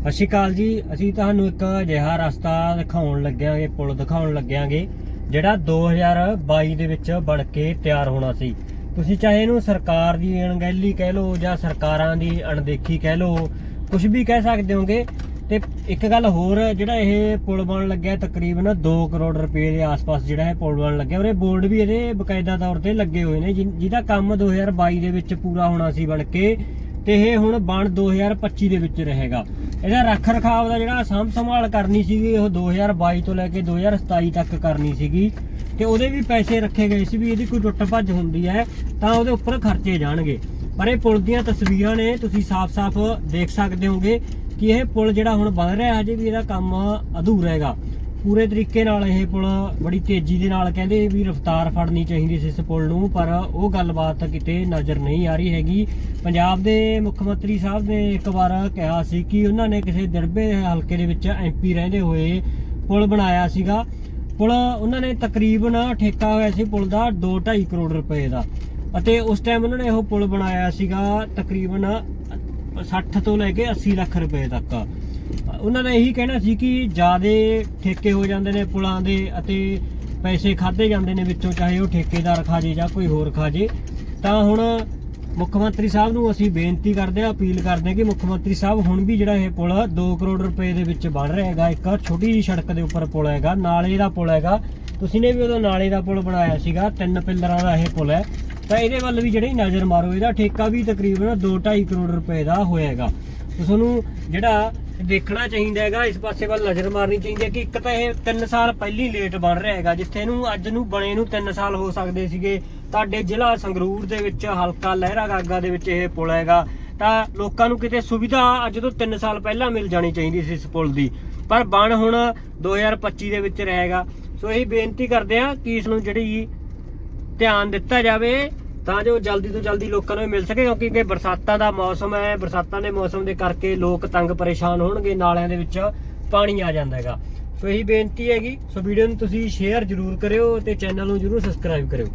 ਸਤਿ ਸ਼੍ਰੀ ਅਕਾਲ ਜੀ। ਅਸੀਂ ਤੁਹਾਨੂੰ ਇੱਕ ਅਜਿਹਾ ਰਸਤਾ ਦਿਖਾਉਣ ਲੱਗਿਆਂਗੇ, ਪੁਲ ਦਿਖਾਉਣ ਲੱਗਿਆਂਗੇ, ਜਿਹੜਾ 2022 ਦੇ ਵਿੱਚ ਬਣ ਕੇ ਤਿਆਰ ਹੋਣਾ ਸੀ। ਤੁਸੀਂ ਚਾਹੇ ਇਹਨੂੰ ਸਰਕਾਰ ਦੀ ਅਣਗਹਿਲੀ ਕਹਿ ਲਓ ਜਾਂ ਸਰਕਾਰਾਂ ਦੀ ਅਣਦੇਖੀ ਕਹਿ ਲਓ ਕੁਝ ਵੀ ਕਹਿ ਸਕਦੇ ਹੋਗੇ। ਤੇ ਇੱਕ ਗੱਲ ਹੋਰ, ਜਿਹੜਾ ਇਹ ਪੁਲ ਬਣ ਲੱਗਿਆ ਤਕਰੀਬਨ 2 ਕਰੋੜ ਰੁਪਏ ਦੇ ਆਸ-ਪਾਸ ਜਿਹੜਾ ਇਹ ਪੁਲ ਬਣ ਲੱਗਿਆ ਉਹਦੇ ਬੋਰਡ ਵੀ ਇਹਦੇ ਬਕਾਇਦਾ ਤੌਰ ਤੇ ਲੱਗੇ ਹੋਏ ਨੇ ਜਿਹ- ਜਿਹਦਾ ਕੰਮ 2022 ਦੇ ਵਿੱਚ ਪੂਰਾ ਹੋਣਾ ਸੀ ਬਣ ਕੇ, ਤੇ ਇਹ ਹੁਣ ਬਣ 2025 ਦੇ ਵਿੱਚ ਰਹੇਗਾ। ਇਹਦਾ ਰੱਖ ਰਖਾਵ ਦਾ ਜਿਹੜਾ ਸਾਂਭ ਸੰਭਾਲ ਕਰਨੀ ਸੀਗੀ, ਉਹ 2022 ਤੋਂ ਲੈ ਕੇ 2027 ਤੱਕ ਕਰਨੀ ਸੀਗੀ। ਤੇ ਉਹਦੇ ਵੀ ਪੈਸੇ ਰੱਖੇ ਗਏ ਸੀ ਵੀ ਇਹਦੀ ਕੋਈ ਟੁੱਟ ਭੱਜ ਹੁੰਦੀ ਹੈ, ਤਾਂ ਉਹਦੇ ਉੱਪਰ ਖਰਚੇ ਜਾਣਗੇ। ਪਰ ਇਹ ਪੁਲ ਦੀਆਂ ਤਸਵੀਰਾਂ ਨੇ, ਤੁਸੀਂ ਸਾਫ਼-ਸਾਫ਼ ਦੇਖ ਸਕਦੇ ਹੋਗੇ ਕਿ ਇਹ ਪੁਲ ਜਿਹੜਾ ਹੁਣ ਬਣ ਰਿਹਾ, ਹਜੇ ਵੀ ਇਹਦਾ ਕੰਮ ਅਧੂਰਾ ਹੈਗਾ। ਪੂਰੇ ਤਰੀਕੇ ਨਾਲ ਇਹ ਪੁਲ ਬੜੀ ਤੇਜ਼ੀ ਦੇ ਨਾਲ ਕਹਿੰਦੇ ਵੀ ਰਫ਼ਤਾਰ ਫੜਨੀ ਚਾਹੀਦੀ ਸੀ ਇਸ ਪੁਲ ਨੂੰ, ਪਰ ਉਹ ਗੱਲਬਾਤ ਕਿਤੇ ਨਜ਼ਰ ਨਹੀਂ ਆ ਰਹੀ ਹੈਗੀ। ਪੰਜਾਬ ਦੇ ਮੁੱਖ ਮੰਤਰੀ ਸਾਹਿਬ ਨੇ ਇੱਕ ਵਾਰ ਕਿਹਾ ਸੀ ਕਿ ਉਹਨਾਂ ਨੇ ਕਿਸੇ ਦਿਰਬੇ ਹਲਕੇ ਦੇ ਵਿੱਚ ਐਮਪੀ ਰਹਿੰਦੇ ਹੋਏ ਪੁਲ ਬਣਾਇਆ ਸੀਗਾ। ਪੁਲ ਉਹਨਾਂ ਨੇ ਤਕਰੀਬਨ ਠੇਕਾ ਹੋਇਆ ਸੀ ਪੁਲ ਦਾ 2.5 ਕਰੋੜ ਰੁਪਏ ਦਾ। ਅਤੇ ਉਸ ਟਾਈਮ ਉਹਨਾਂ ਨੇ ਉਹ ਪੁਲ ਬਣਾਇਆ ਸੀਗਾ ਤਕਰੀਬਨ 60 ਤੋਂ ਲੈ ਕੇ 80 ਲੱਖ ਰੁਪਏ ਤੱਕ। ਉਹਨਾਂ ਦਾ ਇਹੀ ਕਹਿਣਾ ਸੀ ਕਿ ਜਿਆਦੇ ਠੇਕੇ ਹੋ ਜਾਂਦੇ ਨੇ ਪੁਲਾਂ ਦੇ ਅਤੇ ਪੈਸੇ ਖਾਦੇ ਜਾਂਦੇ ਨੇ ਵਿੱਚੋਂ, ਚਾਹੇ ਉਹ ਠੇਕੇਦਾਰ ਖਾ ਜੇ ਜਾਂ ਕੋਈ ਹੋਰ ਖਾ ਜੇ। ਤਾਂ ਹੁਣ ਮੁੱਖ ਮੰਤਰੀ ਸਾਹਿਬ ਨੂੰ ਅਸੀਂ ਬੇਨਤੀ ਕਰਦੇ ਹਾਂ, ਅਪੀਲ ਕਰਦੇ ਹਾਂ ਕਿ ਮੁੱਖ ਮੰਤਰੀ ਸਾਹਿਬ ਹੁਣ ਵੀ ਜਿਹੜਾ ਇਹ ਪੁਲ 2 ਕਰੋੜ ਰੁਪਏ ਦੇ ਵਿੱਚ ਬਣ ਰਿਹਾ ਹੈਗਾ, ਇੱਕ ਛੋਟੀ ਜਿਹੀ ਸੜਕ ਦੇ ਉੱਪਰ ਪੁਲ ਹੈਗਾ, ਨਾਲੇ ਦਾ ਪੁਲ ਹੈਗਾ। ਤੁਸੀਂ ਨੇ ਵੀ ਉਦੋਂ ਨਾਲੇ ਦਾ ਪੁਲ ਬਣਾਇਆ ਸੀਗਾ, ਤਿੰਨ ਪਿੱਲਰਾਂ ਦਾ ਇਹ ਪੁਲ ਹੈ। ਤਾਂ ਇਹਦੇ ਵੱਲ ਵੀ ਜਿਹੜੀ ਨਜ਼ਰ ਮਾਰੋ, ਇਹਦਾ ਠੇਕਾ ਵੀ ਤਕਰੀਬਨ 2.5 ਕਰੋੜ ਰੁਪਏ ਦਾ ਹੋਏਗਾ ਤੇ ਤੁਹਾਨੂੰ ਜਿਹੜਾ ਦੇਖਣਾ ਚਾਹੀਦਾ ਹੈਗਾ, ਇਸ ਪਾਸੇ ਵੱਲ ਨਜ਼ਰ ਮਾਰਨੀ ਚਾਹੀਦੀ ਹੈ ਕਿ ਇੱਕ ਤਾਂ ਇਹ 3 ਸਾਲ ਪਹਿਲੀ ਲੇਟ ਬਣ ਰਿਹਾ ਹੈਗਾ, ਜਿੱਥੇ ਇਹਨੂੰ ਅੱਜ ਨੂੰ ਬਣੇ ਨੂੰ 3 ਸਾਲ ਹੋ ਸਕਦੇ ਸੀਗੇ। ਤੁਹਾਡੇ ਜ਼ਿਲ੍ਹਾ ਸੰਗਰੂਰ ਦੇ ਵਿੱਚ ਹਲਕਾ ਲਹਿਰਾ ਗਾਗਾ ਦੇ ਵਿੱਚ ਇਹ ਪੁਲ ਹੈਗਾ। ਤਾਂ ਲੋਕਾਂ ਨੂੰ ਕਿਤੇ ਸੁਵਿਧਾ ਅੱਜ ਤੋਂ 3 ਸਾਲ ਪਹਿਲਾਂ ਮਿਲ ਜਾਣੀ ਚਾਹੀਦੀ ਸੀ ਇਸ ਪੁਲ ਦੀ। ਪਰ ਬਣ ਹੁਣ 2025 ਦੇ ਵਿੱਚ ਰਹੇਗਾ। ਸੋ ਇਹ ਬੇਨਤੀ ਕਰਦੇ ਆ ਕਿ ਇਸ ਨੂੰ ਜਿਹੜੀ ਧਿਆਨ ਦਿੱਤਾ ਜਾਵੇ ਤਾਂ ਜੋ ਜਲਦੀ ਤੋਂ ਜਲਦੀ ਲੋਕਾਂ ਨੂੰ ਮਿਲ ਸਕੇ, ਕਿਉਂਕਿ ਇਹ ਬਰਸਾਤਾਂ ਦਾ ਮੌਸਮ ਹੈ, ਬਰਸਾਤਾਂ ਦੇ ਮੌਸਮ ਦੇ ਕਰਕੇ ਲੋਕ ਤੰਗ ਪਰੇਸ਼ਾਨ ਹੋਣਗੇ, ਨਾਲਿਆਂ ਦੇ ਵਿੱਚ ਪਾਣੀ ਆ ਜਾਂਦਾ ਹੈਗਾ। ਸੋ ਇਹੀ ਬੇਨਤੀ ਹੈਗੀ, ਸੋ ਵੀਡੀਓ ਨੂੰ ਤੁਸੀਂ ਸ਼ੇਅਰ ਜ਼ਰੂਰ ਕਰਿਓ ਤੇ ਚੈਨਲ ਨੂੰ ਜ਼ਰੂਰ ਸਬਸਕ੍ਰਾਈਬ ਕਰਿਓ।